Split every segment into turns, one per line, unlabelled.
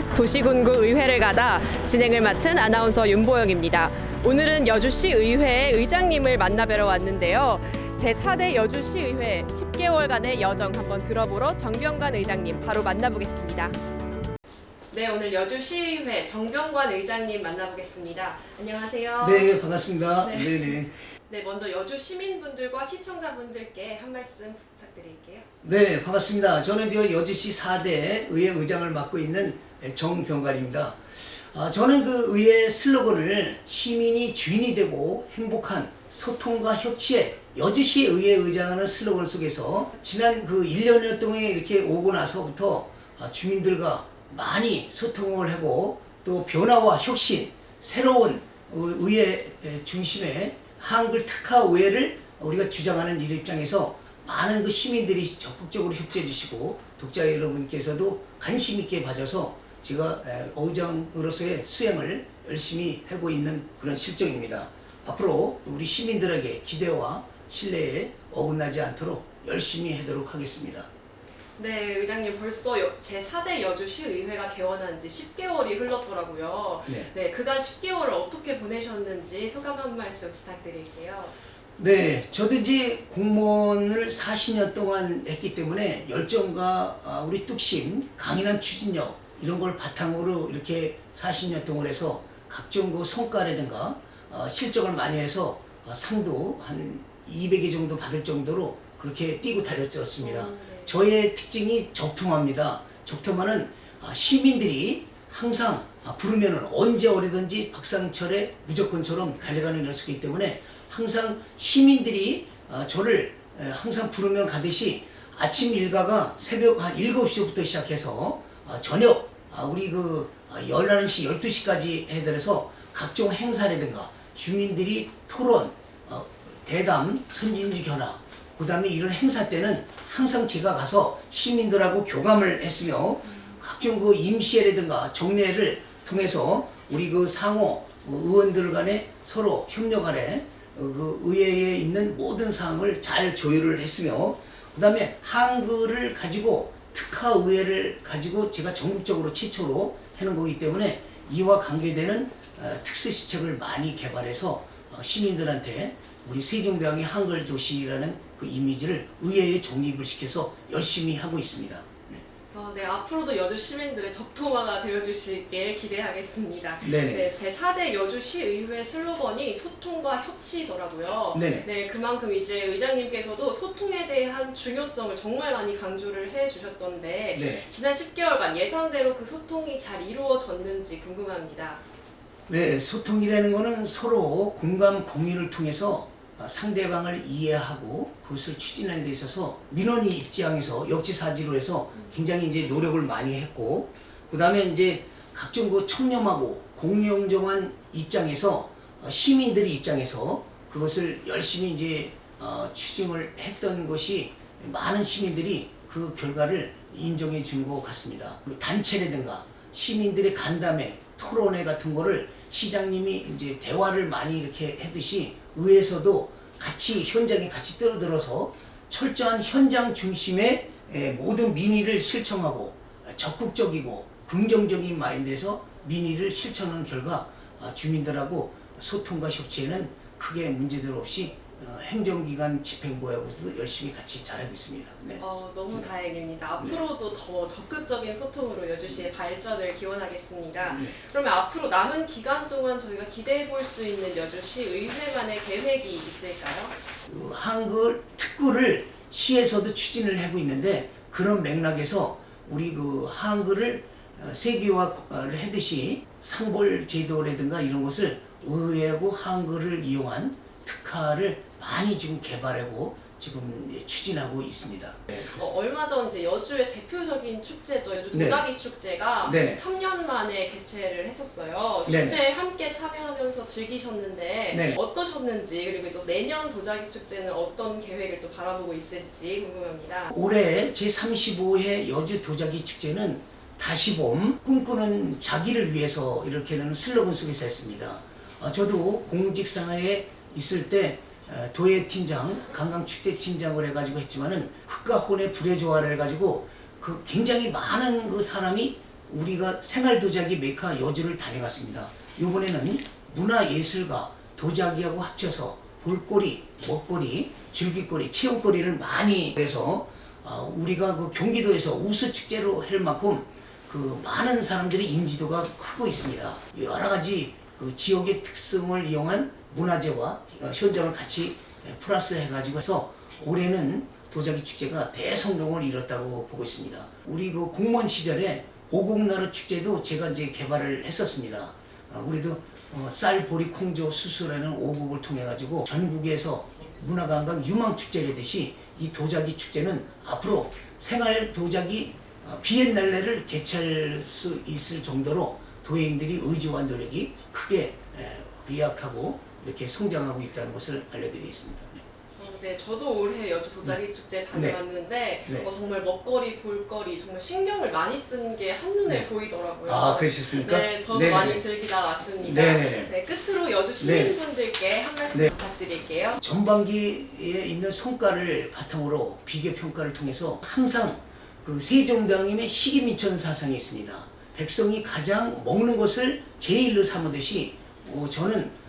EPS 도시군구 의회를 가다 진행을 맡은 아나운서 윤보영입니다. 오늘은 여주시 의회 의장님을 만나뵈러 왔는데요. 제4대 여주시 의회 10개월간의 여정 한번 들어보러 정병관 의장님 바로 만나보겠습니다. 네, 오늘 여주시의회 정병관 의장님 만나보겠습니다. 안녕하세요.
네, 반갑습니다.
네.
네, 네.
네, 먼저 여주 시민분들과 시청자분들께 한 말씀 부탁드릴게요.
네, 반갑습니다. 저는 저 여주시 4대 의회 의장을 맡고 있는 정병관입니다. 아, 저는 그 의회 슬로건을 시민이 주인이 되고 행복한 소통과 협치에 여주시 의회 의장하는 슬로건 속에서 지난 그 1년여 동안 이렇게 오고 나서부터 아, 주민들과 많이 소통을 하고 또 변화와 혁신, 새로운 의- 의회 중심의 한글 특화 의회를 우리가 주장하는 일 입장에서 많은 그 시민들이 적극적으로 협조해 주시고 독자 여러분께서도 관심 있게 봐줘서 제가 에, 의장으로서의 수행을 열심히 하고 있는 그런 실정입니다. 앞으로 우리 시민들에게 기대와 신뢰에 어긋나지 않도록 열심히 하도록 하겠습니다.
네, 의장님 벌써 여- 제4대 여주 시 의회가 개원한 지 10개월이 흘렀더라고요.
네.
네, 그간 10개월을 어떻게 보내셨는지 소감 한 말씀 부탁드릴게요.
네, 저도 이제 공무원을 40년 동안 했기 때문에 열정과 아, 우리 뚝심, 강인한 추진력 이런 걸 바탕으로 이렇게 40년 동안 해서 각종 그 성과라든가 어, 실적을 많이 해서 어, 상도 한 200개 정도 받을 정도로 그렇게 뛰고 달렸었습니다.
음, 네.
저의 특징이 적통합니다. 적통하는 아, 시민들이 항상 아, 부르면은 언제 어디든지 박상철의 무조건처럼 달려가는 녀석이기 때문에 항상 시민들이 아, 저를 에, 항상 부르면 가듯이 아침 일과가 새벽 한 7시부터 시작해서 아, 저녁 아, 우리 그 아, 11시, 12시까지 해드려서 각종 행사라든가 주민들이 토론, 어, 대담, 선진지 견학 그 다음에 이런 행사 때는 항상 제가 가서 시민들하고 교감을 했으며 각종 그 임시회라든가 정례를 통해서 우리 그 상호 의원들 간에 서로 협력 간에 어, 그 의회에 있는 모든 사항을 잘 조율을 했으며 그 다음에 한글을 가지고 특화 의회를 가지고 제가 전국적으로 최초로 하는 거기 때문에 이와 관계되는 어, 특수 시책을 많이 개발해서 어, 시민들한테 우리 세종대왕이 한글 도시라는 그 이미지를 의회에 정립을 시켜서 열심히 하고 있습니다. 네.
어, 네, 앞으로도 여주 시민들의 적토마가 되어주시길 기대하겠습니다.
네네.
네, 제 4대 여주시 의회 슬로건이 소통과 협치더라고요.
네네.
네, 그만큼 이제 의장님께서도 소통에 대한 중요성을 정말 많이 강조를 해 주셨던데
네.
지난 10개월간 예상대로 그 소통이 잘 이루어졌는지 궁금합니다.
네, 소통이라는 것은 서로 공감 공유를 통해서 어, 상대방을 이해하고 그것을 추진하는 데 있어서 민원이 입장에서 역지사지로 해서 굉장히 이제 노력을 많이 했고 그 다음에 이제 각종 그 청렴하고 공정한 입장에서 어, 시민들의 입장에서 그것을 열심히 이제 어, 추진을 했던 것이 많은 시민들이 그 결과를 인정해 준 것 같습니다. 그 단체라든가 시민들의 간담회, 토론회 같은 거를 시장님이 이제 대화를 많이 이렇게 하듯이 의회에서도 같이 현장에 같이 뛰어들어서 철저한 현장 중심의 에, 모든 민의를 실천하고 적극적이고 긍정적인 마인드에서 민의를 실천하는 결과 아, 주민들하고 소통과 협치에는 크게 문제들 없이 어, 행정기관 집행부하고도 열심히 같이 잘하고 있습니다. 네.
어, 너무 다행입니다. 앞으로도 더 적극적인 소통으로 여주시의 발전을 기원하겠습니다.
네.
그러면 앞으로 남은 기간 동안 저희가 기대해 볼 수 있는 여주시 의회만의 계획이 있을까요?
그 한글 특구를 시에서도 추진을 하고 있는데 그런 맥락에서 우리 그 한글을 어, 세계화를 하듯이 상벌 제도라든가 이런 것을 의회하고 한글을 이용한 특화를 많이 지금 개발하고 지금 추진하고 있습니다. 네,
어, 얼마 전 이제 여주의 대표적인 축제죠. 여주
네.
도자기 축제가
네네.
3년 만에 개최를 했었어요.
네네.
축제에 함께 참여하면서 즐기셨는데
네.
어떠셨는지 그리고 또 내년 도자기 축제는 어떤 계획을 또 바라보고 있을지 궁금합니다.
올해 제35회 여주 도자기 축제는 다시 봄 꿈꾸는 자기를 위해서 이렇게는 슬로건 속에서 했습니다. 어, 저도 공직상에 있을 때 어, 도예 팀장, 관광 축제 팀장을 해가지고 했지만은 흙과 혼의 불의 조화를 해가지고 그 굉장히 많은 그 사람이 우리가 생활 도자기 메카 여주를 다녀갔습니다. 이번에는 문화 예술가 도자기하고 합쳐서 볼거리, 먹거리, 즐길거리, 체험거리를 많이 해서 아, 우리가 그 경기도에서 우수 축제로 할 만큼 그 많은 사람들의 인지도가 크고 있습니다. 여러 가지 그 지역의 특성을 이용한 문화재와 어, 현장을 같이 플러스 해가지고 해서 올해는 도자기 축제가 대성공을 이뤘다고 보고 있습니다. 우리 그 공무원 시절에 오곡나루 축제도 제가 이제 개발을 했었습니다. 어, 우리도 어, 쌀, 보리, 콩조, 수수라는 오곡을 통해 가지고 전국에서 문화관광 유망 축제를 하듯이 이 도자기 축제는 앞으로 생활 도자기 어, 비엔날레를 개최할 수 있을 정도로 도예인들이 의지와 노력이 크게 에, 비약하고 이렇게 성장하고 있다는 것을 알려드리겠습니다. 네.
어, 네, 저도 올해 여주 도자기 축제 다녀왔는데
네.
어, 정말 먹거리, 볼거리 정말 신경을 많이 쓴 게 한눈에
네.
보이더라고요.
아, 그러셨습니까?
네, 저도
네네네.
많이 즐기다 왔습니다.
네네네.
네, 끝으로 여주 시민분들께 한 말씀
네.
부탁드릴게요.
전반기에 있는 성과를 바탕으로 비교 평가를 통해서 항상 그 세종대왕님의 식이민천 사상이 있습니다. 백성이 가장 먹는 것을 제일로 삼으듯이 어, 저는 아,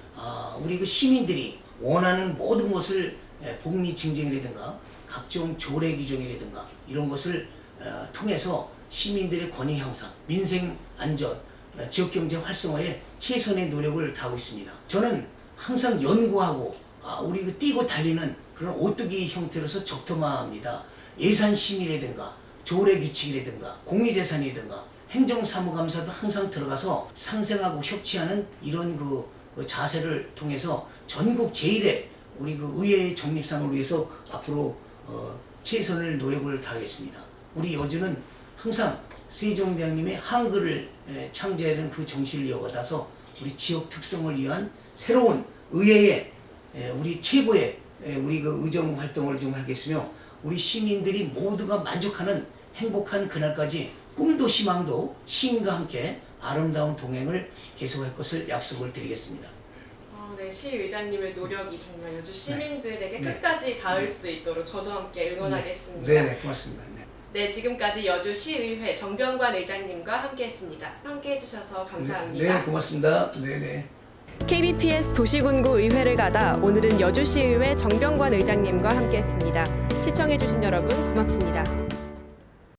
우리 그 시민들이 원하는 모든 것을 에, 복리 증정이라든가 각종 조례 규정이라든가 이런 것을 어, 통해서 시민들의 권익 향상, 민생 안전, 어, 지역 경제 활성화에 최선의 노력을 다하고 있습니다. 저는 항상 연구하고 아, 우리 그 뛰고 달리는 그런 오뚜기 형태로서 적토마합니다. 예산 심의라든가 조례 규칙이라든가 공유재산이라든가 행정사무감사도 항상 들어가서 상생하고 협치하는 이런 그, 그 자세를 통해서 전국 제일의 우리 그 의회 정립상을 위해서 앞으로 어, 최선을 노력을 다하겠습니다. 우리 여주는 항상 세종대왕님의 한글을 에, 창제하는 그 정신을 이어받아서 우리 지역 특성을 위한 새로운 의회의 에, 우리 최고의 에, 우리 그 의정 활동을 좀 하겠으며 우리 시민들이 모두가 만족하는 행복한 그날까지 꿈도 희망도 시민과 함께 아름다운 동행을 계속할 것을 약속을 드리겠습니다.
어, 네, 시의장님의 노력이 정말 여주 시민들에게
네.
끝까지 닿을 수 있도록 저도 함께 응원하겠습니다.
네, 네, 고맙습니다. 네.
네, 지금까지 여주 시의회 정병관 의장님과 함께했습니다. 함께해주셔서 감사합니다.
네, 고맙습니다. 네, 네.
KBPS 도시군구 의회를 가다 오늘은 여주시의회 정병관 의장님과 함께했습니다. 시청해주신 여러분 고맙습니다.